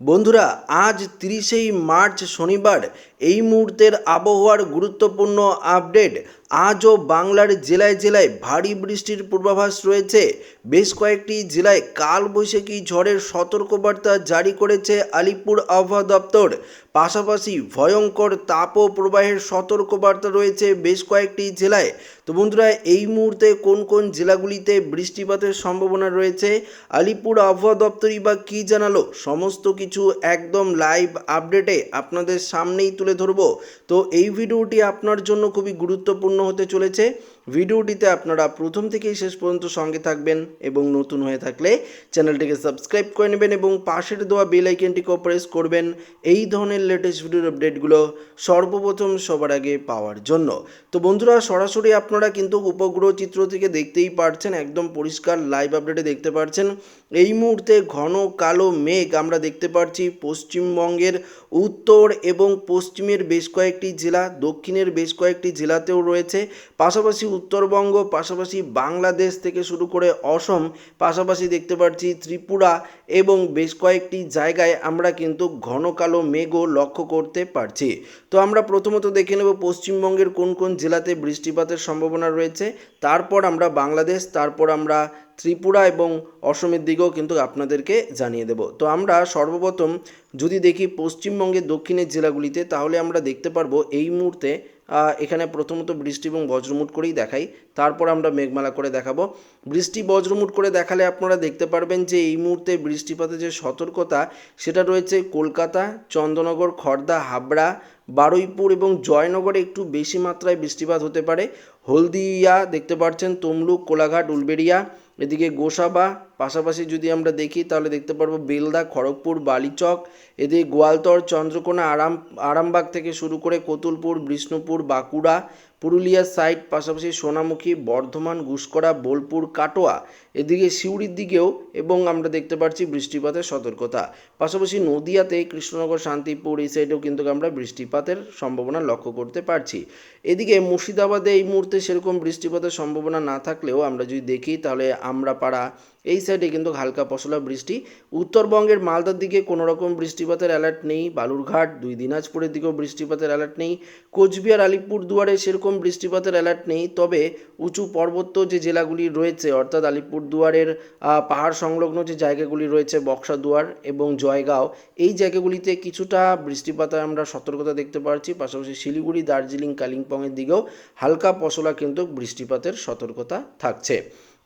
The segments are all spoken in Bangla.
বন্ধুরা আজ তিরিশেই মার্চ শনিবার। এই মুহূর্তের আবহাওয়ার গুরুত্বপূর্ণ আপডেট আজও বাংলার জেলায় জেলায় ভারী বৃষ্টির পূর্বাভাস রয়েছে। বেশ কয়েকটি জেলায় কালবৈশাখী ঝড়ের সতর্কবার্তা জারি করেছে আলিপুর আবহাওয়া দপ্তর। পাশাপাশি ভয়ঙ্কর তাপ প্রবাহের সতর্কবার্তা রয়েছে বেশ কয়েকটি জেলায়। তো বন্ধুরা, এই মুহূর্তে কোন কোন জেলাগুলিতে বৃষ্টিপাতের সম্ভাবনা রয়েছে? আলিপুর আবহাওয়া দপ্তরই বা কী জানালো? সমস্ত কিছু একদম লাইভ আপডেটে আপনাদের সামনেই তুলে ধরবো। তো এই ভিডিওটি আপনার জন্য খুবই গুরুত্বপূর্ণ। হতে চলেছে। ভিডিওটিতে আপনারা প্রথম থেকেই শেষ পর্যন্ত সঙ্গে থাকবেন এবং নতুন হয়ে থাকলে চ্যানেলটিকে সাবস্ক্রাইব করে নেবেন এবং পাশের দেওয়া বেল আইকনটিকেও প্রেস করবেন এই ধরনের লেটেস্ট ভিডিওর আপডেটগুলো সর্বপ্রথম সবার আগে পাওয়ার জন্য। তো বন্ধুরা, সরাসরি আপনারা কিন্তু উপগ্রহ চিত্র থেকে দেখতেই পারছেন, একদম পরিষ্কার লাইভ আপডেটে দেখতে পারছেন। এই মুহূর্তে ঘন কালো মেঘ আমরা দেখতে পাচ্ছি পশ্চিমবঙ্গের উত্তর এবং পশ্চিমের বেশ কয়েকটি জেলা, দক্ষিণের বেশ কয়েকটি জেলাতেও রয়েছে। পাশাপাশি উত্তরবঙ্গ, পাশাপাশি বাংলাদেশ থেকে শুরু করে অসম, পাশাপাশি দেখতে পাচ্ছি ত্রিপুরা এবং বেশ কয়েকটি জায়গায় আমরা কিন্তু ঘন কালো মেঘও লক্ষ্য করতে পারছি। তো আমরা প্রথমত দেখে নেব পশ্চিমবঙ্গের কোন কোন জেলাতে বৃষ্টিপাতের সম্ভাবনা রয়েছে, তারপর আমরা বাংলাদেশ, তারপর আমরা ত্রিপুরা এবং অসমের দিকেও কিন্তু আপনাদেরকে জানিয়ে দেব। তো আমরা সর্বপ্রথম যদি দেখি পশ্চিমবঙ্গের দক্ষিণের জেলাগুলিতে, তাহলে আমরা দেখতে পারব এই মুহূর্তে এখানে প্রথমত বৃষ্টি এবং বজ্রমুট করেই দেখাই। তারপর আমরা মেঘমালা করে দেখাবো। বৃষ্টি, বজ্রমুট করে দেখালে আপনারা দেখতে পারবেন যে এই মুহূর্তে বৃষ্টিপাতের যে সতর্কতা, সেটা রয়েছে কলকাতা চন্দ্রনগর খড়দা হাবড়া, বারুইপুর এবং জয়নগরে একটু বেশি মাত্রায় বৃষ্টিপাত হতে পারে। হলদিয়া দেখতে পাচ্ছেন তমলুক, কোলাঘাট, উলবেড়িয়া, এদিকে গোসাবা পাশাপাশি যদি আমরা দেখি, তাহলে দেখতে পারব বেলদা, খড়গপুর, বালিচক, এদিকে গোয়ালতর, চন্দ্রকোনা, আরাম, আরামবাগ থেকে শুরু করে কতুলপুর, বিষ্ণুপুর, বাঁকুড়া, পুরুলিয়ার সাইড পাশাপাশি সোনামুখী, বর্ধমান ঘুষকরা বোলপুর, কাটোয়া, এদিকে সিউড়ির দিকেও এবং আমরা দেখতে পাচ্ছি বৃষ্টিপাতের সতর্কতা। পাশাপাশি নদিয়াতে কৃষ্ণনগর, শান্তিপুর, এই সাইডেও কিন্তু আমরা বৃষ্টিপাতের সম্ভাবনা লক্ষ্য করতে পারছি। এদিকে মুর্শিদাবাদে এই মুহূর্তে সেরকম বৃষ্টিপাতের সম্ভাবনা না থাকলেও আমরা যদি দেখি, তাহলে আমরা পাড়া এই সাইডে কিন্তু হালকা পশলা বৃষ্টি। উত্তরবঙ্গের মালদার দিকে কোনো রকম বৃষ্টিপাতের অ্যালার্ট নেই। বালুরঘাট, দুই দিনাজপুরের দিকেও বৃষ্টিপাতের অ্যালার্ট নেই। কোচবিহার আলিপুর দুয়ারে সেরকম বৃষ্টিপাতের অ্যালার্ট নেই। তবে উঁচু পার্বত্য যে জেলাগুলি রয়েছে, অর্থাৎ আলিপুর দুয়ারের পাহাড় সংলগ্ন যে জায়গাগুলি রয়েছে বক্সা দুয়ার এবং জয়গাঁও, এই জায়গাগুলিতে কিছুটা বৃষ্টিপাতের আমরা সতর্কতা দেখতে পাচ্ছি পাশাপাশি শিলিগুড়ি, দার্জিলিং, কালিম্পংয়ের দিকেও হালকা পশলা কিন্তু বৃষ্টিপাতের সতর্কতা থাকছে।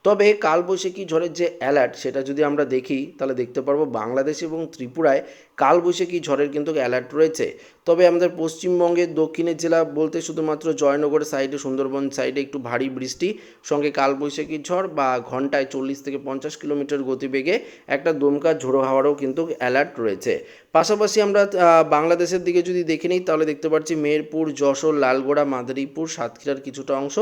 তবে কালবৈশাখী ঝড়ের যে অ্যালার্ট সেটা যদি আমরা দেখি, তাহলে দেখতে পারব বাংলাদেশ এবং ত্রিপুরায় কালবৈশাখী ঝড়ের কিন্তু অ্যালার্ট রয়েছে। তবে আমাদের পশ্চিমবঙ্গের দক্ষিণের জেলা বলতে শুধুমাত্র জয়নগরের সাইডে সুন্দরবন সাইডে একটু ভারী বৃষ্টি, সঙ্গে কালবৈশাখী ঝড় বা ঘন্টায় চল্লিশ থেকে পঞ্চাশ কিলোমিটার গতিবেগে একটা দমকা ঝোড়ো হাওয়ারও কিন্তু অ্যালার্ট রয়েছে। পাশাপাশি আমরা বাংলাদেশের দিকে যদি দেখে নিই, তাহলে দেখতে পাচ্ছি মেহেরপুর, যশোর, লালগোড়া, মাদারীপুর, সাতক্ষীরার কিছুটা অংশ।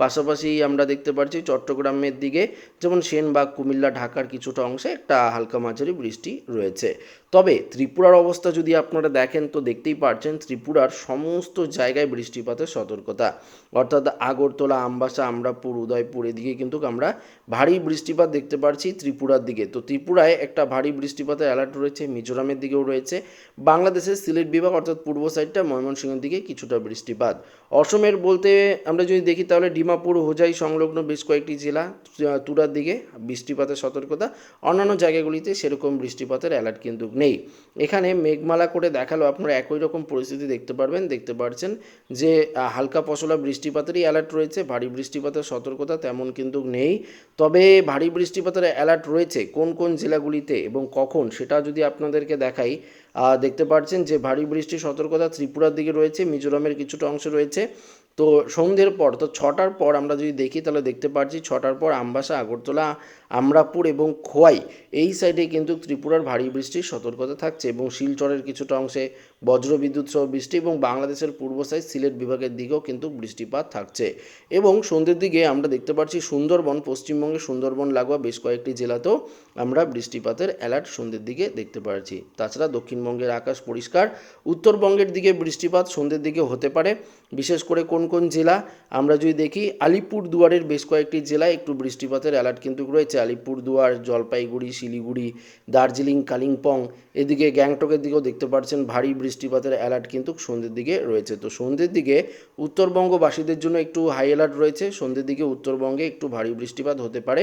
পাশাপাশি আমরা দেখতে পাচ্ছি চট্টগ্রামের দিকে যেমন সেনবাগ কুমিল্লা, ঢাকার কিছুটা অংশে একটা হালকা মাঝারি বৃষ্টি রয়েছে। তবে ত্রিপুরার অবস্থা যদি আপনারা দেখেন তো দেখতেই পারছেন ত্রিপুরার সমস্ত জায়গায় বৃষ্টিপাতের সতর্কতা। অর্থাৎ আগরতলা, আমবাসা, আমরাপুর, উদয়পুর এদিকে কিন্তু আমরা ভারী বৃষ্টিপাত দেখতে পাচ্ছি ত্রিপুরার দিকে। তো ত্রিপুরায় একটা ভারী বৃষ্টিপাতের অ্যালার্ট রয়েছে, মিজোরামের দিকেও রয়েছে। বাংলাদেশের সিলেট বিভাগ অর্থাৎ পূর্ব সাইডটা ময়মনসিংহের দিকে কিছুটা বৃষ্টিপাত। অসমের বলতে আমরা যদি দেখি তাহলে ডিমাপুর হোজাই সংলগ্ন বেশ কয়েকটি জেলা তুরার দিকে বৃষ্টিপাতের সতর্কতা। অন্যান্য জায়গাগুলিতে সেরকম বৃষ্টিপাতের অ্যালার্ট কিন্তু নেই। এখানে মেঘমালা করে দেখাল আপনারা, একই রকম পরিস্থিতি দেখতে পারবেন। দেখতে পাচ্ছেন যে হালকা পশলা বৃষ্টিপাতেরই অ্যালার্ট রয়েছে। ভারী বৃষ্টিপাতের সতর্কতা তেমন কিন্তু নেই। তবে ভারী বৃষ্টিপাতের অ্যালার্ট রয়েছে কোন কোন জেলাগুলিতে এবং কখন সেটা যদি আপনাদেরকে দেখাই দেখতে পাচ্ছেন যে ভারী বৃষ্টির সতর্কতা ত্রিপুরার দিকে রয়েছে, মিজোরামের কিছুটা অংশ রয়েছে। তো সন্ধ্যের পর, তো ছটার পর আমরা যদি দেখি, তাহলে দেখতে পাচ্ছি ছটার পর আমবাসা আগরতলা আমরাপুর এবং খোয়াই, এই সাইডে কিন্তু ত্রিপুরার ভারী বৃষ্টির সতর্কতা থাকছে এবং শিলচরের কিছুটা অংশে বজ্রবিদ্যুৎ সহ বৃষ্টি এবং বাংলাদেশের পূর্ব সাইড সিলেট বিভাগের দিকেও কিন্তু বৃষ্টিপাত থাকছে। এবং সন্ধ্যের দিকে আমরা দেখতে পাচ্ছি সুন্দরবন পশ্চিমবঙ্গের সুন্দরবন, লাগোয়া বেশ কয়েকটি জেলাতেও আমরা বৃষ্টিপাতের অ্যালার্ট সন্ধ্যের দিকে দেখতে পাচ্ছি। তাছাড়া দক্ষিণবঙ্গের আকাশ পরিষ্কার, উত্তরবঙ্গের দিকে বৃষ্টিপাত সন্ধ্যের দিকে হতে পারে। বিশেষ করে কোন কোন জেলা, আমরা যদি দেখি আলিপুর দুয়ারের বেশ কয়েকটি জেলায় একটু বৃষ্টিপাতের অ্যালার্ট কিন্তু রয়েছে। আলিপুর দুয়ার জলপাইগুড়ি, শিলিগুড়ি, দার্জিলিং, কালিম্পং এদিকে গ্যাংটকের দিকেও দেখতে পাচ্ছেন ভারী বৃষ্টিপাতের অ্যালার্ট কিন্তু সন্ধ্যের দিকে রয়েছে। তো সন্ধ্যের দিকে উত্তরবঙ্গবাসীদের জন্য একটু হাই অ্যালার্ট রয়েছে। সন্ধ্যের দিকে উত্তরবঙ্গে একটু ভারী বৃষ্টিপাত হতে পারে।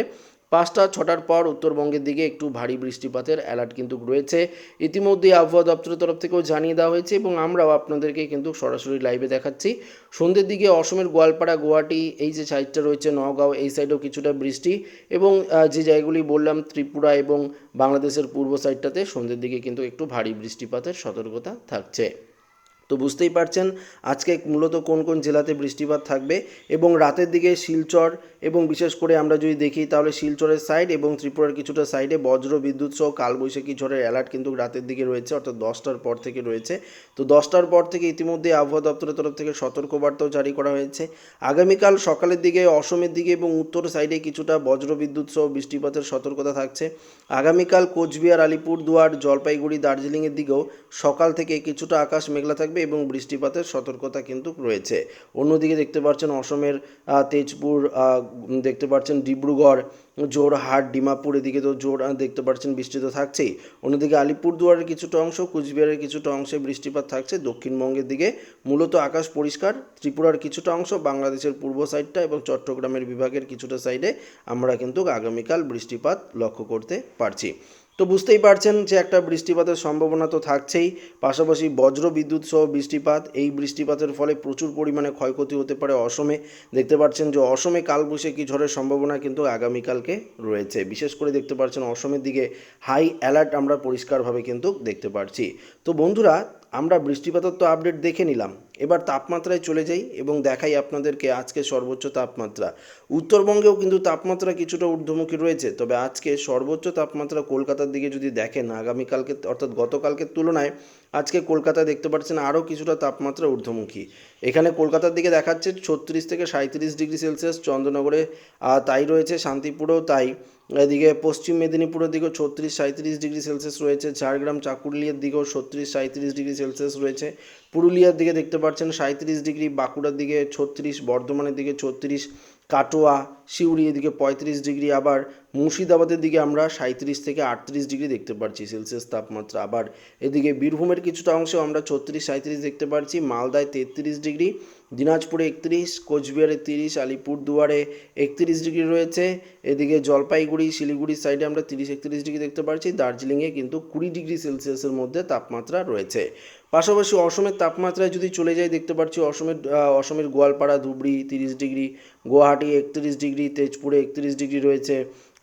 পাঁচটা, ছটার পর উত্তরবঙ্গের দিকে একটু ভারী বৃষ্টিপাতের অ্যালার্ট কিন্তু রয়েছে। ইতিমধ্যেই আবহাওয়া দপ্তরের তরফ থেকেও জানিয়ে দেওয়া হয়েছে এবং আমরাও আপনাদেরকে কিন্তু সরাসরি লাইভে দেখাচ্ছি। সন্ধ্যের দিকে অসমের গোয়ালপাড়া, গুয়াহাটি, এই যে সাইডটা রয়েছে নগাঁও এই সাইডেও কিছুটা বৃষ্টি এবং যে জায়গাগুলি বললাম, ত্রিপুরা এবং বাংলাদেশের পূর্ব সাইডটাতে সন্ধ্যের দিকে কিন্তু একটু ভারী বৃষ্টিপাতের সতর্কতা থাকছে। তো বুঝতেই পারছেন আজকে মূলত কোন কোন জেলাতে বৃষ্টিপাত থাকবে এবং রাতের দিকে শিলচর এবং বিশেষ করে আমরা যদি দেখি তাহলে শিলচরের সাইড এবং ত্রিপুরার কিছুটা সাইডে বজ্র বিদ্যুৎ সহ কালবৈশাখী ঝড়ের অ্যালার্ট কিন্তু রাতের দিকে রয়েছে, অর্থাৎ দশটার পর থেকে রয়েছে। তো দশটার পর থেকে ইতিমধ্যে আবহাওয়া দপ্তরের তরফ থেকে সতর্কবার্তাও জারি করা হয়েছে। আগামীকাল সকালের দিকে, অসমের দিকে এবং উত্তর সাইডে কিছুটা বজ্র বিদ্যুৎ সহ বৃষ্টিপাতের সতর্কতা থাকছে। আগামীকাল কোচবিহার, আলিপুরদুয়ার, জলপাইগুড়ি, দার্জিলিংয়ের দিকেও সকাল থেকে কিছুটা আকাশ মেঘলা থাকবে। এবং বৃষ্টিপাতের সতর্কতা কিন্তু রয়েছে। অন্যদিকে দেখতে পাচ্ছেন অসমের তেজপুর দেখতে পাচ্ছেন ডিব্রুগড় জোরহাট ডিমাপুর, এদিকে তো জোর দেখতে পাচ্ছেন বৃষ্টি তো থাকছেই। অন্যদিকে আলিপুরদুয়ারের কিছুটা অংশ, কুচবিহারের কিছুটা অংশে বৃষ্টিপাত থাকছে। দক্ষিণবঙ্গের দিকে মূলত আকাশ পরিষ্কার, ত্রিপুরার কিছুটা অংশ, বাংলাদেশের পূর্ব সাইডটা এবং চট্টগ্রামের বিভাগের কিছুটা সাইডে আমরা কিন্তু আগামীকাল বৃষ্টিপাত লক্ষ্য করতে পারছি। তো বুঝতেই পারছেন যে একটা বৃষ্টিপাতের সম্ভাবনা তো থাকছেই। পাশাপাশি বজ্র বিদ্যুৎ সহ বৃষ্টিপাত, এই বৃষ্টিপাতের ফলে প্রচুর পরিমাণে ক্ষয়ক্ষতি হতে পারে অসমে। দেখতে পাচ্ছেন যে অসমে কি ঝড়ের সম্ভাবনা কিন্তু আগামীকালকে রয়েছে। বিশেষ করে দেখতে পাচ্ছেন অসমের দিকে হাই অ্যালার্ট আমরা পরিষ্কারভাবে কিন্তু দেখতে পাচ্ছি তো বন্ধুরা আমরা বৃষ্টিপাতের তো আপডেট দেখে নিলাম। এবার তাপমাত্রায় চলে যাই এবং দেখাই আপনাদেরকে আজকে সর্বোচ্চ তাপমাত্রা। উত্তরবঙ্গেও কিন্তু তাপমাত্রা কিছুটা ঊর্ধ্বমুখী রয়েছে, তবে আজকে সর্বোচ্চ তাপমাত্রা কলকাতার দিকে যদি দেখেন, আগামীকালকে অর্থাৎ গতকালকের তুলনায় আজকে কলকাতায় দেখতে পাচ্ছেন আরও কিছুটা তাপমাত্রা ঊর্ধ্বমুখী। এখানে কলকাতার দিকে দেখাচ্ছে ছত্রিশ থেকে সাঁত্রিশ ডিগ্রি সেলসিয়াস, চন্দ্রনগরে তাই রয়েছে শান্তিপুরেও তাই। এদিকে পশ্চিম মেদিনীপুরের দিকেও ছত্রিশ সাঁত্রিশ ডিগ্রি সেলসিয়াস রয়েছে। ঝাড়গ্রাম, চাকুলিয়ার দিকেও ছত্রিশ সাঁত্রিশ ডিগ্রি সেলসিয়াস রয়েছে। পুরুলিয়ার দিকে দেখতে পাচ্ছেন সাঁত্রিশ ডিগ্রি, বাঁকুড়ার দিকে ছত্রিশ, বর্ধমানের দিকে ছত্রিশ। কাটোয়া, সিউড়ি এদিকে পঁয়ত্রিশ ডিগ্রি, আবার মুর্শিদাবাদের দিকে আমরা সাঁত্রিশ থেকে আটত্রিশ ডিগ্রি দেখতে পাচ্ছি সেলসিয়াস তাপমাত্রা। আবার এদিকে বীরভূমের কিছুটা অংশেও আমরা ছত্রিশ সাঁত্রিশ দেখতে পাচ্ছি মালদায় তেত্রিশ ডিগ্রি, দিনাজপুরে একত্রিশ, কোচবিহারে তিরিশ, আলিপুরদুয়ারে একত্রিশ ডিগ্রি রয়েছে। এদিকে জলপাইগুড়ি শিলিগুড়ির সাইডে আমরা তিরিশ, একত্রিশ ডিগ্রি দেখতে পাচ্ছি দার্জিলিংয়ে কিন্তু কুড়ি ডিগ্রি সেলসিয়াসের মধ্যে তাপমাত্রা রয়েছে। পাশাপাশি অসমের তাপমাত্রায় যদি চলে যাই, দেখতে পাচ্ছি অসমের অসমের গোয়ালপাড়া ধুবড়ি তিরিশ ডিগ্রি, গুয়াহাটি একত্রিশ ডিগ্রি, তেজপুরে একত্রিশ ডিগ্রি রয়েছে,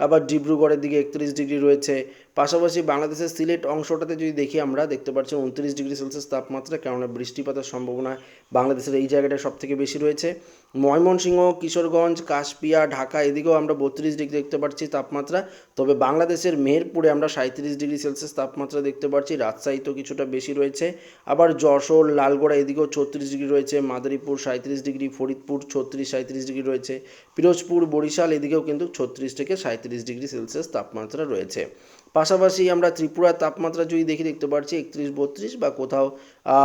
আবার ডিব্রুগড়ের দিকে একত্রিশ ডিগ্রি রয়েছে। পাশাপাশি বাংলাদেশের সিলেট অংশটাতে যদি দেখি আমরা, দেখতে পাচ্ছি উনত্রিশ ডিগ্রি সেলসিয়াস তাপমাত্রা, কেননা বৃষ্টিপাতের সম্ভাবনা বাংলাদেশের এই জায়গাটা সব থেকে বেশি রয়েছে। ময়মনসিংহ, কিশোরগঞ্জ, কাশপিয়া, ঢাকা, এদিকেও আমরা বত্রিশ ডিগ্রি দেখতে পাচ্ছি তাপমাত্রা। তবে বাংলাদেশের মেহেরপুরে আমরা সাঁত্রিশ ডিগ্রি সেলসিয়াস তাপমাত্রা দেখতে পাচ্ছি রাজশাহীতেও কিছুটা বেশি রয়েছে। আবার যশোর, লালগড়া, এদিকেও ছত্রিশ ডিগ্রি রয়েছে। মাদারীপুর সাঁত্রিশ ডিগ্রি, ফরিদপুর ছত্রিশ সাঁত্রিশ ডিগ্রি রয়েছে। পিরোজপুর, বরিশাল, এদিকেও কিন্তু ছত্রিশ থেকে সাঁত্রিশ ডিগ্রি সেলসিয়াস তাপমাত্রা রয়েছে। পাশাপাশি আমরা ত্রিপুরার তাপমাত্রা যদি দেখি, দেখতে পাচ্ছি একত্রিশ, বত্রিশ বা কোথাও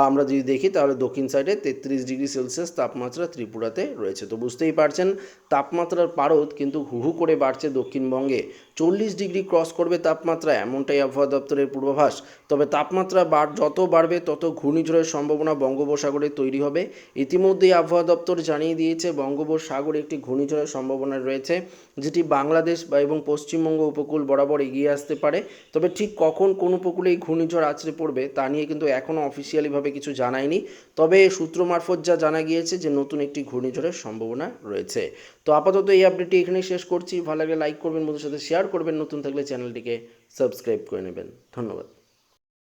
আমরা যদি দেখি, তাহলে দক্ষিণ সাইডে তেত্রিশ ডিগ্রি সেলসিয়াস তাপমাত্রা ত্রিপুরাতে রয়েছে। তো বুঝতেই পারছেন, তাপমাত্রার পারদ কিন্তু হু হু করে বাড়ছে দক্ষিণবঙ্গে। চল্লিশ ডিগ্রি ক্রস করবে তাপমাত্রা, এমনটাই আবহাওয়া দপ্তরের পূর্বাভাস। তবে তাপমাত্রা বাড় যত বাড়বে, তত ঘূর্ণিঝড়ের সম্ভাবনা বঙ্গোপসাগরে তৈরি হবে। ইতিমধ্যেই আবহাওয়া দপ্তর জানিয়ে দিয়েছে, বঙ্গোপসাগরে একটি ঘূর্ণিঝড়ের সম্ভাবনা রয়েছে। যেটি বাংলাদেশ বা এবং পশ্চিমবঙ্গ উপকূল বরাবর এগিয়ে আসতে পারে। তবে ঠিক কখন কোন উপকূলে এই ঘূর্ণিঝড় আছড়ে পড়বে তা নিয়ে কিন্তু এখনও অফিসিয়ালিভাবে কিছু জানায়নি। তবে সূত্র মারফত যা জানা গিয়েছে যে নতুন একটি ঘূর্ণিঝড়ের সম্ভাবনা রয়েছে। তো আপাতত এই আপডেটটি এখানেই শেষ করছি। ভালো লাগলে লাইক করবেন বন্ধুর সাথে শেয়ার করবেন। নতুন থাকলে চ্যানেলটিকে সাবস্ক্রাইব করে নেবেন। ধন্যবাদ।